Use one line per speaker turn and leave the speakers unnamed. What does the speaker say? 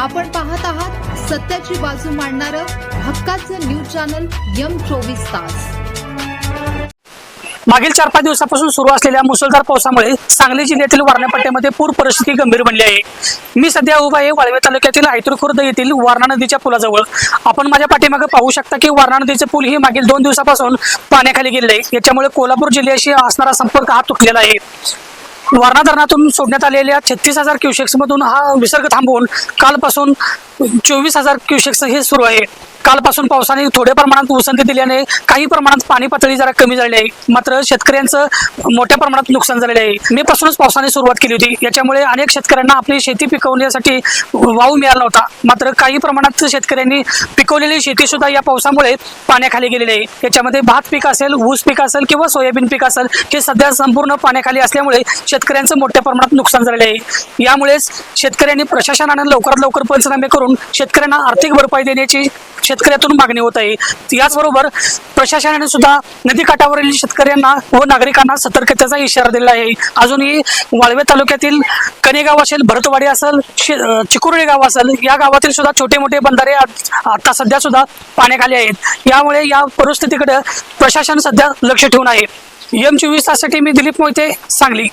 आपण पाहत आहात सत्याची बाजू मांडणारं हक्काचं न्यूज चॅनल यम चोवीस तास.
मागील चार पाच दिवसापासून सुरू असलेल्या मुसळधार पावसामुळे सांगली जिल्ह्यातील वारणा पट्ट्यामध्ये पूर परिस्थिती गंभीर बनली आहे. मी सध्या उभा आहे वाळवे तालुक्यातील आयतूर खुर्द येथील वारणा नदीच्या पुलाजवळ. आपण माझ्या पाठीमागे पाहू शकता की वारणा नदीचे पूल हे मागील दोन दिवसापासून पाण्याखाली गेले आहे याच्यामुळे कोल्हापूर जिल्ह्याशी असणारा संपर्क हा तुटलेला आहे. वारणा धरणातून सोडण्यात आलेल्या छत्तीस हजार क्युसेक्स मधून हा विसर्ग थांबवून कालपासून चोवीस हजार क्युसेक्स हे सुरू आहे. कालपासून पावसाने थोड्या प्रमाणात उसंती दिल्याने काही प्रमाणात पाणी पातळी जरा कमी झाली आहे. मात्र शेतकऱ्यांचं मोठ्या प्रमाणात नुकसान झालेलं आहे. मे पासूनच पावसाने सुरुवात केली होती. याच्यामुळे अनेक शेतकऱ्यांना आपली शेती पिकवण्यासाठी वाव मिळाला होता मात्र काही प्रमाणात शेतकऱ्यांनी पिकवलेली शेती सुद्धा या पावसामुळे पाण्याखाली गेलेली आहे. याच्यामध्ये भात पीक असेल ऊस पीक असेल किंवा सोयाबीन पीक असेल हे सध्या संपूर्ण पाण्याखाली असल्यामुळे शेतकऱ्यांचं मोठ्या प्रमाणात नुकसान झालेलं आहे. यामुळेच शेतकऱ्यांनी प्रशासनाने लवकरात लवकर पंचनामे करून शेतकऱ्यांना आर्थिक भरपाई देण्याची शेतकऱ्यातून मागणी होत आहे. याचबरोबर प्रशासनाने सुद्धा नदीकाठावरील शेतकऱ्यांना व नागरिकांना सतर्कतेचा इशारा दिला आहे. अजूनही वाळवे तालुक्यातील कनेगाव असेल भरतवाडी असेल चिकुर्डे गाव असेल या गावातील सुद्धा छोटे मोठे बंधारे आता सध्या सुद्धा पाण्याखाली आहेत. यामुळे या परिस्थितीकडे प्रशासन सध्या लक्ष ठेवून आहे. एम चोवीस ताससाठी मी दिलीप मोहिते सांगली.